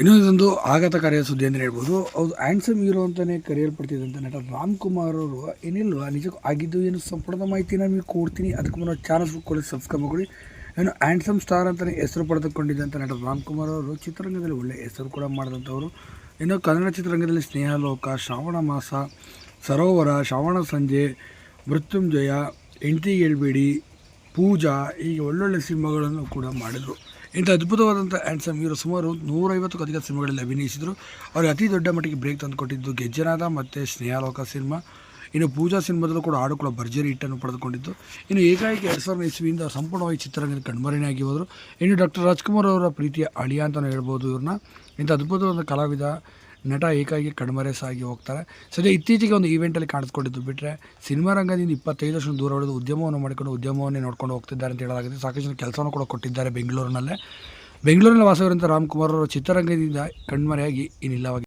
ಇನ್ನೊಂದೊಂದು ಆಘಾತಕಾರಿಯ ಸುದ್ದಿ ಅಂತಲೇ ಹೇಳ್ಬೋದು. ಹೌದು ಆ್ಯಂಡ್ಸಮ್ ಹೀರೋ ಅಂತಲೇ ಕರೆಯಲ್ಪಡ್ತಿದ್ದಂಥ ನಟ ರಾಮ್ ಕುಮಾರ್ ಅವರು ಏನಿಲ್ವಾ, ನಿಜಕ್ಕೂ ಆಗಿದ್ದು ಏನು ಸಂಪೂರ್ಣ ಮಾಹಿತಿನ ನಿಮಗೆ ಕೊಡ್ತೀನಿ. ಅದಕ್ಕೆ ಮುನ್ನ ಚಾನಲ್ಸ್ ಕೊಡಿ ಸಬ್ಸ್ಕ್ರೈಬ್ ಮಾಡಿ ಏನು ಆ್ಯಂಡ್ಸಮ್ ಸ್ಟಾರ್ ಅಂತಲೇ ಹೆಸರು ಪಡೆದುಕೊಂಡಿದ್ದಂಥ ನಟ ರಾಮ್ ಕುಮಾರ್ ಅವರು ಚಿತ್ರರಂಗದಲ್ಲಿ ಒಳ್ಳೆಯ ಹೆಸರು ಕೂಡ ಮಾಡಿದಂಥವರು. ಇನ್ನು ಕನ್ನಡ ಚಿತ್ರರಂಗದಲ್ಲಿ ಸ್ನೇಹಲೋಕ ಶ್ರಾವಣ ಮಾಸ, ಸರೋವರ, ಶ್ರಾವಣ ಸಂಜೆ, ಮೃತ್ಯುಂಜಯ, ಹೆಂಡತಿ ಹೇಳ್ಬೇಡಿ ಪೂಜಾ ಹೀಗೆ ಒಳ್ಳೊಳ್ಳೆ ಸಿನಿಮಾಗಳನ್ನು ಕೂಡ ಮಾಡಿದರು. ಇಂಥ ಅದ್ಭುತವಾದಂಥ ಆ್ಯಂಡ್ಸಮ್ ಇವರು ಸುಮಾರು ನೂರೈವತ್ತಕ್ಕೂ ಅಧಿಕ ಸಿನಿಮಾಗಳಲ್ಲಿ ಅಭಿನಯಿಸಿದರು. ಅವ್ರಿಗೆ ಅತಿ ದೊಡ್ಡ ಮಟ್ಟಿಗೆ ಬ್ರೇಕ್ ತಂದುಕೊಟ್ಟಿದ್ದು ಗೆಜ್ಜನಾದ ಮತ್ತು ಸ್ನೇಹಲೋಕ ಸಿನಿಮಾ. ಇನ್ನು ಪೂಜಾ ಸಿನಿಮಾದಲ್ಲೂ ಕೂಡ ಹಾಡು ಕೂಡ ಭರ್ಜರಿ ಹಿಟ್ಟನ್ನು ಪಡೆದುಕೊಂಡಿದ್ದು. ಇನ್ನು ಏಕಾಏಕಿ ಎರಡು ಸಾವಿರದ ಇಸ್ವಿಯಿಂದ ಸಂಪೂರ್ಣವಾಗಿ ಚಿತ್ರರಂಗದ ಕಣ್ಮರೆನೇ ಆಗಿ ಹೋದರು. ಇನ್ನು ಡಾಕ್ಟರ್ ರಾಜ್ಕುಮಾರ್ ಅವರ ಪ್ರೀತಿಯ ಅಳಿಯ ಅಂತಲೇ ಹೇಳ್ಬೋದು ಇವ್ರನ್ನ. ಇಂಥ ಅದ್ಭುತವಾದ ಕಲಾವಿದ ನಟ ಏಕಾಗಿ ಕಣ್ಮರೆ ಸಾಗಿ ಹೋಗ್ತಾರೆ. ಸದ್ಯ ಇತ್ತೀಚೆಗೆ ಒಂದು ಈವೆಂಟಲ್ಲಿ ಕಾಣಿಸ್ಕೊಂಡಿದ್ದು ಬಿಟ್ಟರೆ ಸಿನಿಮಾ ರಂಗದಿಂದ ಇಪ್ಪತ್ತೈದು ವರ್ಷ ದೂರ ಉಳಿದು ಉದ್ಯಮವನ್ನು ಮಾಡಿಕೊಂಡು ಉದ್ಯಮವನ್ನೇ ನೋಡ್ಕೊಂಡು ಹೋಗ್ತಿದ್ದಾರೆ ಅಂತ ಹೇಳಲಾಗಿದೆ. ಸಾಕಷ್ಟು ಜನ ಕೆಲಸವನ್ನು ಕೂಡ ಕೊಟ್ಟಿದ್ದಾರೆ ಬೆಂಗಳೂರಿನಲ್ಲೇ. ಬೆಂಗಳೂರಿನಲ್ಲಿ ವಾಸವಿರುವಂಥ ರಾಮ್ಕುಮಾರ್ ಅವರು ಚಿತ್ರರಂಗದಿಂದ ಕಣ್ಮರೆಯಾಗಿ ಇನ್ನಿಲ್ಲವಾಗಿ